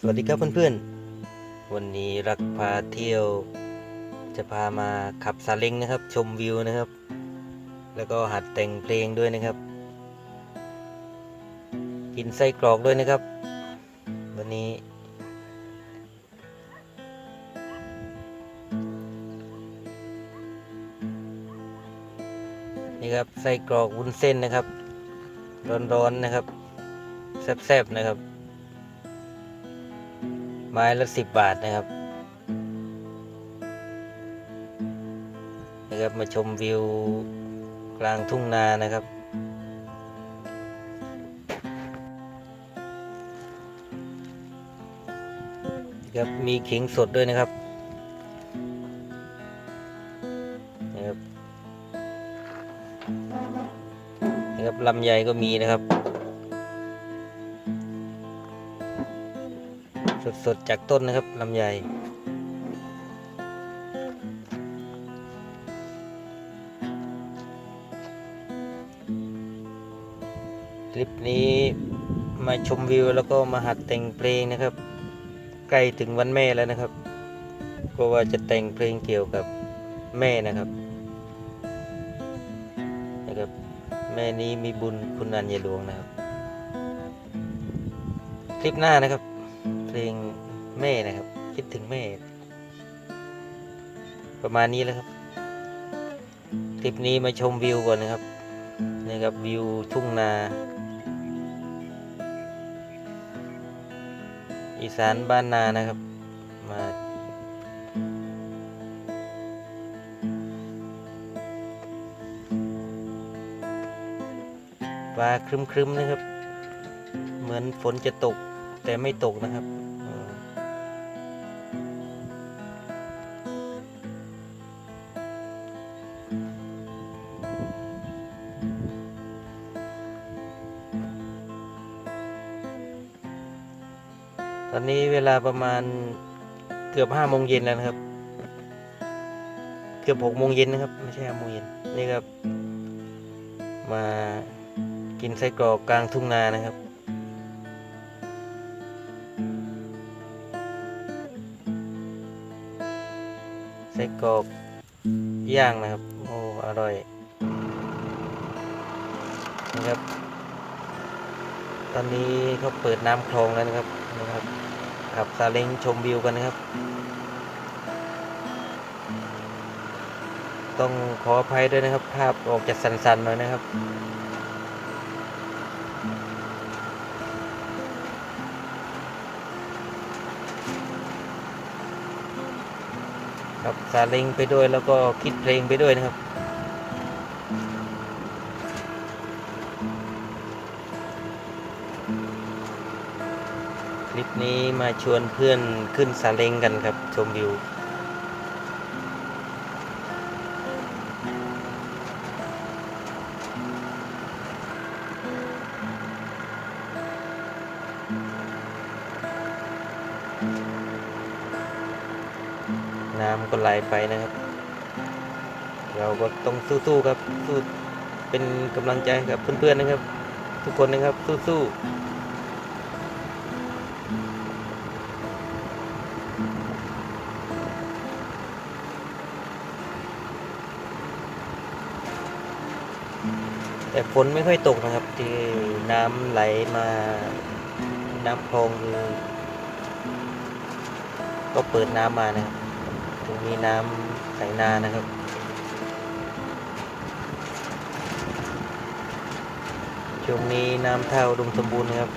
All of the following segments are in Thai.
สวัสดีครับเพื่อนๆ วันนี้รักพาเที่ยว จะพามาขับซาเล้งนะครับ ชมวิวนะครับ แล้วก็หัดแต่งเพลงด้วยนะครับ กินไส้กรอกด้วยนะครับ วันนี้ นี่ครับไส้กรอกวุ้นเส้นนะครับ ร้อนๆนะครับแซ่บๆนะครับ ไม้ละสิบบาทนะครับนะครับมาชมวิวกลางทุ่งนานะครับ ครับมีขิงสดด้วยนะครับนะครับนะครับลำไยก็มีนะครับ สดๆจากต้นนะครับลำไยคลิปนี้มาชมวิวแล้วก็มาหัดแต่งเพลงนะครับ ใกล้ถึงวันแม่แล้วนะครับก็ว่าจะแต่งเพลงเกี่ยวกับแม่นะครับนะครับแม่นี้มีบุญคุณนันยหลวงนะครับ คลิปหน้านะครับ เพลงแม่นะครับ คิดถึงแม่ ประมาณนี้แล้วครับ คลิปนี้มาชมวิวก่อนนะครับนี่ครับวิวทุ่งนาอีสานบ้านนานะครับ มาฟ้าครึมๆนะครับ เหมือนฝนจะตก แต่ไม่ตกนะครับตอนนี้เวลาประมาณเกือบห้าโมงเย็นแล้วนะครับ เกือบหกโมงเย็นนะครับ ไม่ใช่ห้าโมงเย็นนี่ครับ มากินไส้กรอกกลางทุ่งนานะครับ ส้กรอกย่างนะครับ โอ้ อร่อยนะครับ ตอนนี้เขาเปิดน้ำคลองแล้วนะครับนะครับ ขับซาเล้งชมวิวกันนะครับ ต้องขออภัยด้วยนะครับ ภาพออกจะสันๆหน่อยนะครับ ครับซาเล้งไปด้วยแล้วก็คิดเพลงไปด้วยนะครับ คลิปนี้มาชวนเพื่อนขึ้นซาเล้งกันครับชมวิว น้ำก็ไหลไปนะครับ เราก็ต้องสู้ๆครับสู้เป็นกำลังใจกับเพื่อนๆนะครับ ทุกคนนะครับสู้ๆแต่ฝนไม่ค่อยตกนะครับ ที่น้ำไหลมาน้ำคลองคือก็เปิดน้ำมานะครับ ตรงนี้น้ำใสนานะครับช่วงนี้น้ำเท่าอุดมสมบูรณ์นะครับ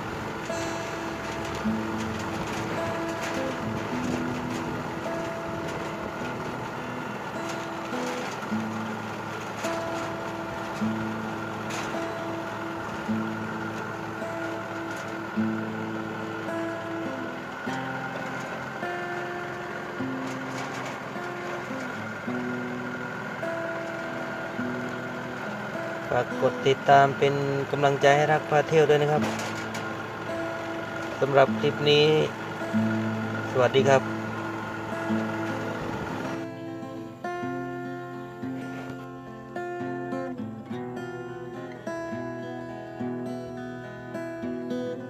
ฝากกดติดตามเป็นกำลังใจให้รักพาเที่ยวด้วยนะครับสำหรับคลิปนี้ สวัสดีครับ